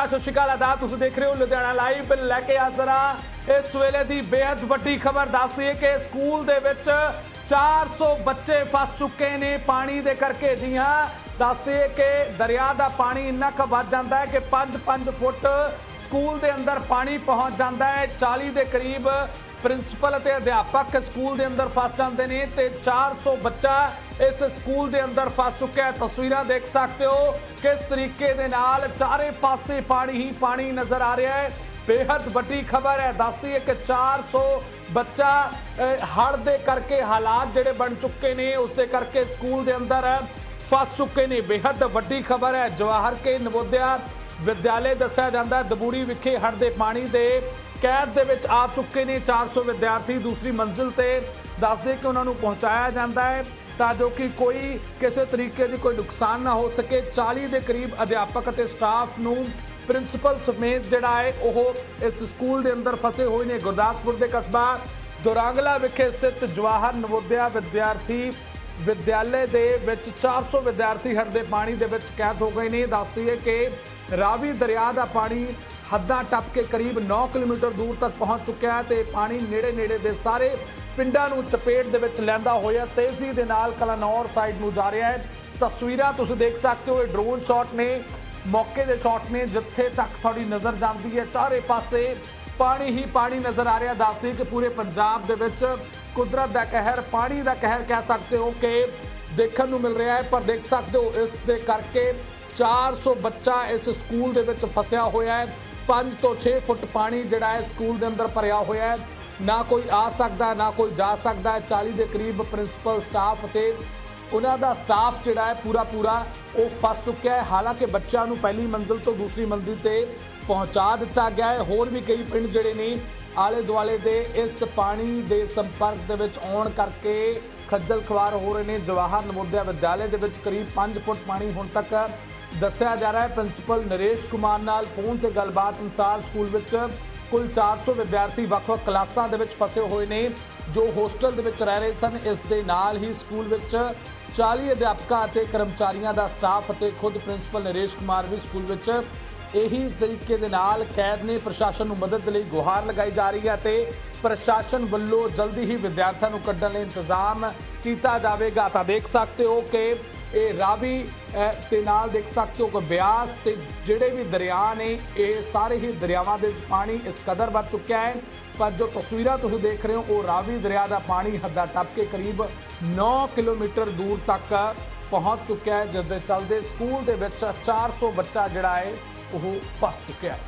ਨਮਸਕਾਰ ਸਤਿ ਸ਼੍ਰੀ ਅਕਾਲ ਆਦਾਬ, ਤੁਸੀਂ ਦੇਖ ਰਹੇ ਹੋ ਲੁਧਿਆਣਾ ਲਾਈਵ ਲੈ ਕੇ ਹਾਜ਼ਰ ਹਾਂ। ਇਸ ਵੇਲੇ ਦੀ ਬੇहद ਵੱਡੀ ਖਬਰ ਦੱਸਦੀ ਹੈ ਕਿ ਸਕੂਲ ਦੇ ਵਿੱਚ 400 ਬੱਚੇ ਫਸ ਚੁੱਕੇ ਨੇ ਪਾਣੀ ਦੇ ਕਰਕੇ। ਜੀ ਹਾਂ ਦੱਸਦੇ ਹੈ ਕਿ ਦਰਿਆ ਦਾ ਪਾਣੀ ਇੰਨਾ ਕੁ ਵੱਧ ਜਾਂਦਾ ਹੈ ਕਿ 5-5 ਫੁੱਟ ਸਕੂਲ ਦੇ ਅੰਦਰ ਪਾਣੀ ਪਹੁੰਚ ਜਾਂਦਾ ਹੈ। 40 ਦੇ ਕਰੀਬ ਪ੍ਰਿੰਸੀਪਲ ਅਤੇ ਅਧਿਆਪਕ ਸਕੂਲ ਦੇ ਅੰਦਰ ਫਸ ਜਾਂਦੇ ਨੇ ਤੇ 400 ਬੱਚਾ ਇਸ ਸਕੂਲ ਦੇ ਅੰਦਰ ਫਸ ਚੁੱਕਿਆ ਹੈ। ਤਸਵੀਰਾਂ ਦੇਖ ਸਕਦੇ ਹੋ ਕਿਸ ਤਰੀਕੇ ਦੇ ਨਾਲ ਚਾਰੇ ਪਾਸੇ ਪਾਣੀ ਹੀ ਪਾਣੀ ਨਜ਼ਰ ਆ ਰਿਹਾ ਹੈ। ਬੇਹੱਦ ਵੱਡੀ ਖਬਰ ਹੈ। ਦੱਸਦੀ ਹੈ ਕਿ 400 ਬੱਚਾ ਹੜ ਦੇ ਕਰਕੇ ਹਾਲਾਤ ਜਿਹੜੇ ਬਣ ਚੁੱਕੇ ਨੇ, ਉਸ ਦੇ ਕਰਕੇ ਸਕੂਲ ਦੇ ਅੰਦਰ ਫਸ ਚੁੱਕੇ ਨੇ। ਬੇਹੱਦ ਵੱਡੀ ਖਬਰ ਹੈ। ਜਵਾਹਰ ਕੇ ਨਵੋਦਿਆ ਵਿਦਿਆਲੇ ਦੱਸਿਆ ਜਾਂਦਾ ਦਬੂੜੀ ਵਿਖੇ ਹੜ ਦੇ ਪਾਣੀ ਦੇ ਕੈਦ ਦੇ ਵਿੱਚ ਆ ਚੁੱਕੇ ਨੇ 400 ਵਿਦਿਆਰਥੀ। ਦੂਸਰੀ ਮੰਜ਼ਿਲ ਤੇ ਦੱਸਦੇ ਕਿ ਉਹਨਾਂ ਨੂੰ ਪਹੁੰਚਾਇਆ ਜਾਂਦਾ ਹੈ ਤਾਂ ਜੋ ਕਿ ਕੋਈ ਕਿਸੇ ਤਰੀਕੇ ਦੀ ਕੋਈ ਨੁਕਸਾਨ ਨਾ ਹੋ ਸਕੇ। 40 ਦੇ ਕਰੀਬ ਅਧਿਆਪਕ ਅਤੇ ਸਟਾਫ ਨੂੰ ਪ੍ਰਿੰਸੀਪਲ ਸਮੇਤ ਜਿਹੜਾ ਹੈ, ਉਹ ਇਸ ਸਕੂਲ ਦੇ ਅੰਦਰ ਫਸੇ ਹੋਏ ਨੇ। ਗੁਰਦਾਸਪੁਰ ਦੇ ਕਸਬਾ ਦੁਰਾਂਗਲਾ ਵਿਖੇ ਸਥਿਤ ਜਵਾਹਰ ਨਵੋਦਿਆ ਵਿਦਿਆਰਥੀ ਵਿਦਿਆਲੇ ਦੇ ਵਿੱਚ 400 ਵਿਦਿਆਰਥੀ ਹੜ੍ਹ ਦੇ ਪਾਣੀ ਦੇ ਵਿੱਚ ਕੈਦ ਹੋ ਗਏ ਨੇ। ਦੱਸਦੀ ਹੈ ਕਿ ਰਾਵੀ ਦਰਿਆ ਦਾ ਪਾਣੀ ਹੱਦਾਂ ਟੱਪ ਕੇ ਕਰੀਬ 9 ਕਿਲੋਮੀਟਰ ਦੂਰ ਤੱਕ ਪਹੁੰਚ ਚੁੱਕਿਆ ਹੈ ਤੇ ਪਾਣੀ ਨੇੜੇ ਨੇੜੇ ਦੇ ਸਾਰੇ ਪਿੰਡਾਂ ਨੂੰ ਚਪੇਟ ਦੇ ਵਿੱਚ ਲੈਂਦਾ ਹੋਇਆ ਤੇਜ਼ੀ ਦੇ ਨਾਲ ਕਲਾਨੌਰ ਸਾਈਡ ਨੂੰ ਜਾ ਰਿਹਾ ਹੈ। ਤਸਵੀਰਾਂ ਤੁਸੀਂ ਦੇਖ ਸਕਦੇ ਹੋ, ਇਹ ਡਰੋਨ ਸ਼ਾਟ ਨੇ, ਮੌਕੇ ਦੇ ਸ਼ਾਟ ਨੇ, ਜਿੱਥੇ ਤੱਕ ਤੁਹਾਡੀ ਨਜ਼ਰ ਜਾਂਦੀ ਹੈ, ਚਾਰੇ ਪਾਸੇ ਪਾਣੀ ਹੀ ਪਾਣੀ ਨਜ਼ਰ ਆ ਰਿਹਾ। ਦੱਸਦੀ ਕਿ ਪੂਰੇ ਪੰਜਾਬ ਦੇ ਵਿੱਚ ਕੁਦਰਤ ਦਾ ਕਹਿਰ, ਪਾਣੀ ਦਾ ਕਹਿਰ ਕਹਿ ਸਕਦੇ ਹੋ ਕਿ ਦੇਖਣ ਨੂੰ ਮਿਲ ਰਿਹਾ ਹੈ, ਪਰ ਦੇਖ ਸਕਦੇ ਹੋ ਇਸ ਦੇ ਕਰਕੇ 400 ਬੱਚਾ ਇਸ ਸਕੂਲ ਦੇ ਵਿੱਚ ਫਸਿਆ ਹੋਇਆ ਹੈ। 5 ਤੋਂ 6 ਫੁੱਟ ਪਾਣੀ ਜਿਹੜਾ ਹੈ ਸਕੂਲ ਦੇ ਅੰਦਰ ਭਰਿਆ ਹੋਇਆ ਹੈ। ਨਾ ਕੋਈ ਆ ਸਕਦਾ, ਨਾ ਕੋਈ ਜਾ ਸਕਦਾ ਹੈ। 40 ਦੇ ਕਰੀਬ ਪ੍ਰਿੰਸੀਪਲ ਸਟਾਫ ਅਤੇ ਉਹਨਾਂ ਦਾ ਸਟਾਫ ਜਿਹੜਾ ਹੈ ਪੂਰਾ ਪੂਰਾ ਉਹ ਫਸ ਚੁੱਕਿਆ ਹੈ। ਹਾਲਾਂਕਿ ਬੱਚਿਆਂ ਨੂੰ ਪਹਿਲੀ ਮੰਜ਼ਿਲ ਤੋਂ ਦੂਸਰੀ ਮੰਜ਼ਿਲ ਤੇ ਪਹੁੰਚਾ ਦਿੱਤਾ ਗਿਆ ਹੈ। ਹੋਰ ਵੀ ਕਈ ਪਿੰਡ ਜਿਹੜੇ ਨੇ ਆਲੇ ਦੁਆਲੇ ਦੇ ਇਸ ਪਾਣੀ ਦੇ ਸੰਪਰਕ ਦੇ ਵਿੱਚ ਆਉਣ ਕਰਕੇ ਖੱਜਲ ਖਵਾਰ ਹੋ ਰਹੇ ਨੇ। ਜਵਾਹਰ ਨਵੋਦਿਆ ਵਿਦਿਆਲੇ ਦੇ ਵਿੱਚ ਕਰੀਬ 5 ਫੁੱਟ ਪਾਣੀ ਹੁਣ ਤੱਕ ਦੱਸਿਆ ਜਾ ਰਿਹਾ ਹੈ, ਪ੍ਰਿੰਸੀਪਲ ਨਰੇਸ਼ ਕੁਮਾਰ ਨਾਲ ਫੋਨ ਤੇ ਗੱਲਬਾਤ ਅਨੁਸਾਰ ਸਕੂਲ ਵਿੱਚ ਕੁੱਲ 400 ਵਿਦਿਆਰਥੀ ਵੱਖ-ਵੱਖ ਕਲਾਸਾਂ ਦੇ ਵਿੱਚ ਫਸੇ ਹੋਏ ਨੇ, ਜੋ ਹੋਸਟਲ ਦੇ ਵਿੱਚ ਰਹਿ ਰਹੇ ਸਨ। ਇਸ ਦੇ ਨਾਲ ਹੀ ਸਕੂਲ ਵਿੱਚ 40 ਅਧਿਆਪਕਾਂ ਅਤੇ ਕਰਮਚਾਰੀਆਂ ਦਾ ਸਟਾਫ ਅਤੇ ਖੁਦ ਪ੍ਰਿੰਸੀਪਲ ਨਰੇਸ਼ ਕੁਮਾਰ ਵੀ ਸਕੂਲ ਵਿੱਚ ਇਹੀ ਤਰੀਕੇ ਦੇ ਨਾਲ ਕੈਦ ਨੇ। ਪ੍ਰਸ਼ਾਸਨ ਨੂੰ ਮਦਦ ਲਈ ਗੁਹਾਰ ਲਗਾਈ ਜਾ ਰਹੀ ਹੈ ਤੇ ਪ੍ਰਸ਼ਾਸਨ ਵੱਲੋਂ ਜਲਦੀ ਹੀ ਵਿਦਿਆਰਥੀਆਂ ਨੂੰ ਕੱਢਣ ਲਈ ਇੰਤਜ਼ਾਮ ਕੀਤਾ ਜਾਵੇਗਾ। ਤਾਂ ਦੇਖ ਸਕਦੇ ਹੋ ਕਿ ਇਹ ਰਾਵੀ ਅਹ, ਤੇ ਨਾਲ ਦੇਖ ਸਕਦੇ ਹੋ ਕਿ ਬਿਆਸ ਤੇ ਜਿਹੜੇ ਵੀ ਦਰਿਆ ਨੇ ਇਹ ਸਾਰੇ ਹੀ ਦਰਿਆਵਾਂ ਦੇ ਪਾਣੀ ਇਸ ਕਦਰ ਵੱਧ ਚੁੱਕਿਆ ਹੈ। ਪਰ ਜੋ ਤਸਵੀਰਾਂ ਤੁਸੀਂ ਦੇਖ ਰਹੇ ਹੋ ਉਹ ਰਾਵੀ ਦਰਿਆ ਦਾ ਪਾਣੀ ਹੱਦਾਂ ਟੱਪ ਕੇ ਕਰੀਬ 9 ਕਿਲੋਮੀਟਰ ਦੂਰ ਤੱਕ ਪਹੁੰਚ ਚੁੱਕਿਆ ਹੈ ਜਿਸ ਦੇ ਚੱਲਦੇ ਸਕੂਲ ਦੇ ਵਿੱਚ 400 ਬੱਚਾ ਜਿਹੜਾ ਹੈ ਉਹ ਫਸ ਚੁੱਕਿਆ ਹੈ।